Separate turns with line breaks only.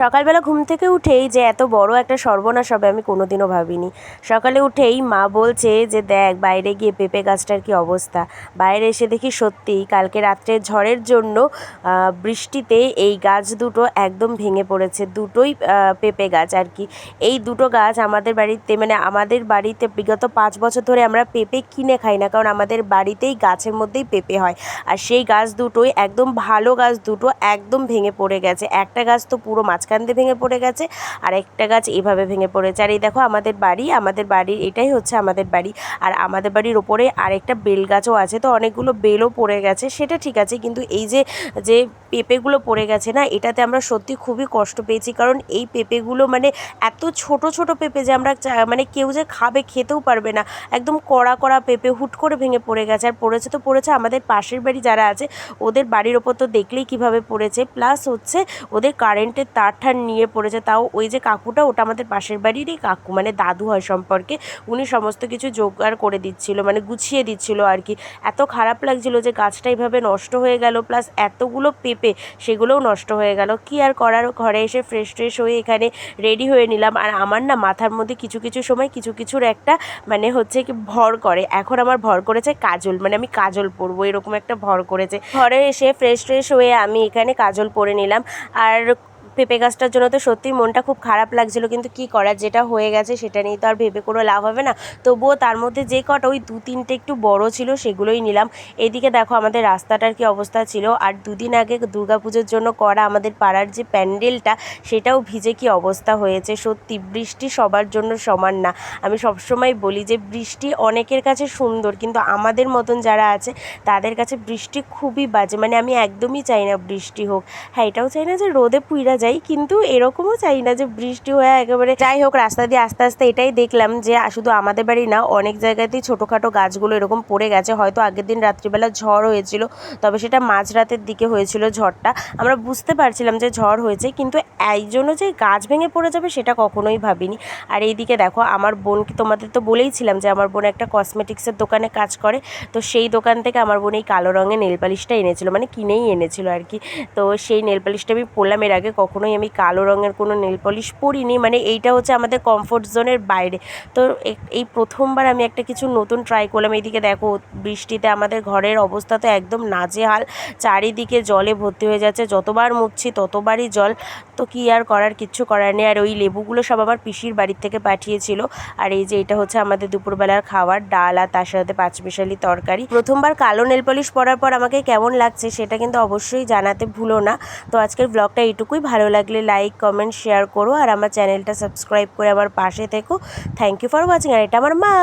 সকালবেলা ঘুম থেকে উঠেই যে এত বড় একটা সর্বনাশ হবে আমি কোনোদিনও ভাবিনি। সকালে উঠেই মা বলছে যে, দেখ, বাইরে গিয়ে পেঁপে গাছটার কী অবস্থা? বাইরে এসে দেখি সত্যিই কালকে রাত্রে ঝড়ের জন্য বৃষ্টিতে এই গাছ দুটো একদম ভেঙে পড়েছে। দুটোই পেঁপে গাছ আর কি। এই দুটো গাছ আমাদের বাড়িতে মানে আমাদের বাড়িতে বিগত পাঁচ বছর ধরে আমরা পেঁপে কিনে খাই না, কারণ আমাদের বাড়িতেই গাছের মধ্যেই পেঁপে হয়। আর সেই গাছ দুটোই, একদম ভালো গাছ দুটো একদম ভেঙে পড়ে গেছে। একটা গাছ তো পুরো মাঝখান দিয়ে ভেঙে পড়ে গেছে। আর একটা গাছ এভাবে ভেঙে পড়েছে। আর এই দেখো আমাদের বাড়ি, আমাদের বাড়ির এটাই হচ্ছে আমাদের বাড়ি। আর আমাদের বাড়ির ওপরে আরেকটা বেল গাছও আছে। তো অনেকগুলো বেলও পড়ে গেছে। সেটা ঠিক আছে, কিন্তু এই যে যে পেঁপেগুলো পড়ে গেছে না, এটাতে আমরা সত্যি খুবই কষ্ট পেয়েছি। কারণ এই পেঁপেগুলো মানে এত ছোট ছোট পেঁপে যে আমরা মানে কেউ যে খাবে, খেতেও পারবে না। একদম কড়া কড়া পেঁপে হুট করে ভেঙে পড়ে গেছে। আর পড়েছে তো পড়েছে আমাদের পাশের বাড়ি যারা আছে, ওদের বাড়ির ওপর তো দেখলেই কীভাবে পড়েছে। প্লাস হচ্ছে ওদের কারেন্টের তার ঠার নিয়ে পড়েছে। তাও ওই যে কাকুটা, ওটা আমাদের পাশের বাড়িরই কাকু মানে দাদু হয় সম্পর্কে। উনি সমস্ত কিছু জোগাড় করে দিচ্ছিল মানে গুছিয়ে দিচ্ছিল আর কি। এত খারাপ লাগছিল যে গাছটা এইভাবে নষ্ট হয়ে গেল, প্লাস এতগুলো পেঁপে, সেগুলোও নষ্ট হয়ে গেল। কি আর করার? ঘরে এসে ফ্রেশ ট্রেশ হয়ে এখানে রেডি হয়ে নিলাম। আর আমার না মাথার মধ্যে কিছু কিছু সময় কিছু, কিছুর একটা মানে হচ্ছে কি ভর করে। এখন আমার ভর করেছে কাজল মানে আমি কাজল পরবো, এরকম একটা ভর করেছে। ঘরে এসে ফ্রেশ ট্রেশ হয়ে আমি এখানে কাজল পরে নিলাম। আর পেঁপে গাছটার জন্য তো সত্যিই মনটা খুব খারাপ লাগছিল, কিন্তু কি করার যেটা হয়ে গেছে সেটা নিয়ে তো আর ভেবে কোনো লাভ হবে না। তবুও তার মধ্যে যে কটা ওই দু তিনটে একটু বড় ছিল সেগুলোই নিলাম। এদিকে দেখো আমাদের রাস্তাটার কি অবস্থা ছিল, আর দুদিন আগে দুর্গাপুজোর জন্য করা আমাদের পাড়ার যে প্যান্ডেলটা সেটাও ভিজে কি অবস্থা হয়েছে? সত্যি বৃষ্টি সবার জন্য সমান না। আমি সবসময় বলি যে বৃষ্টি অনেকের কাছে সুন্দর, কিন্তু আমাদের মতন যারা আছে তাদের কাছে বৃষ্টি খুবই বাজে। মানে আমি একদমই চাই না বৃষ্টি হোক। হ্যাঁ এটাও চাই না যে রোদে পুইরা যাই, কিন্তু এরকমও চাই না যে বৃষ্টি হয়ে একেবারে যাই হোক, রাস্তা দিয়ে আস্তে আস্তে এটাই দেখলাম যে শুধু আমাদের বাড়ি না, অনেক জায়গাতেই ছোটোখাটো গাছগুলো এরকম পড়ে গেছে। হয়তো আগের দিন রাত্রিবেলা ঝড় হয়েছিল, তবে সেটা মাঝরাতের দিকে হয়েছিল ঝড়টা। আমরা বুঝতে পারছিলাম যে ঝড় হয়েছে, কিন্তু এই জন্য যে গাছ ভেঙে পড়ে যাবে সেটা কখনোই ভাবিনি। আর এইদিকে দেখো, আমার বোনকে তোমাদের তো বলেইছিলাম যে আমার বোন একটা কসমেটিক্সের দোকানে কাজ করে। তো সেই দোকান থেকে আমার বোন এই কালো রঙের নেল পালিশটা এনেছিল মানে কিনেই এনেছিল আর কি। তো সেই নেল পালিশটা আমি পরলাম, এর আগে কখনোই আমি কালো রঙের কোনো নেল পলিশ পরিনি। মানে এইটা হচ্ছে আমাদের কমফোর্ট জোনের বাইরে। তো এই প্রথমবার আমি একটা কিছু নতুন ট্রাই করলাম। এইদিকে দেখো, বৃষ্টিতে আমাদের ঘরের অবস্থা তো একদম নাজেহাল। চারিদিকে জলে ভর্তি হয়ে যাচ্ছে। যতবার মুছছি ততবারই জল। তো কি আর করার, কিচ্ছু করার নেই। আর ওই লেবুগুলো সব আমার পিসির বাড়ির থেকে পাঠিয়েছিল। আর এই যে এটা হচ্ছে আমাদের দুপুরবেলার খাবার ডাল আর তার সাথে পাঁচমিশালি তরকারি। প্রথমবার কালো নেল পলিশ পরার পর আমাকে কেমন লাগছে সেটা কিন্তু অবশ্যই জানাতে ভুলো না। তো আজকের ব্লগটা এইটুকুই। ভালো লাগলে লাইক কমেন্ট শেয়ার করো আর আমার চ্যানেলটা সাবস্ক্রাইব করে আমার পাশে থেকো। থ্যাংক ইউ ফর ওয়াচিং আর এটা আমার মা।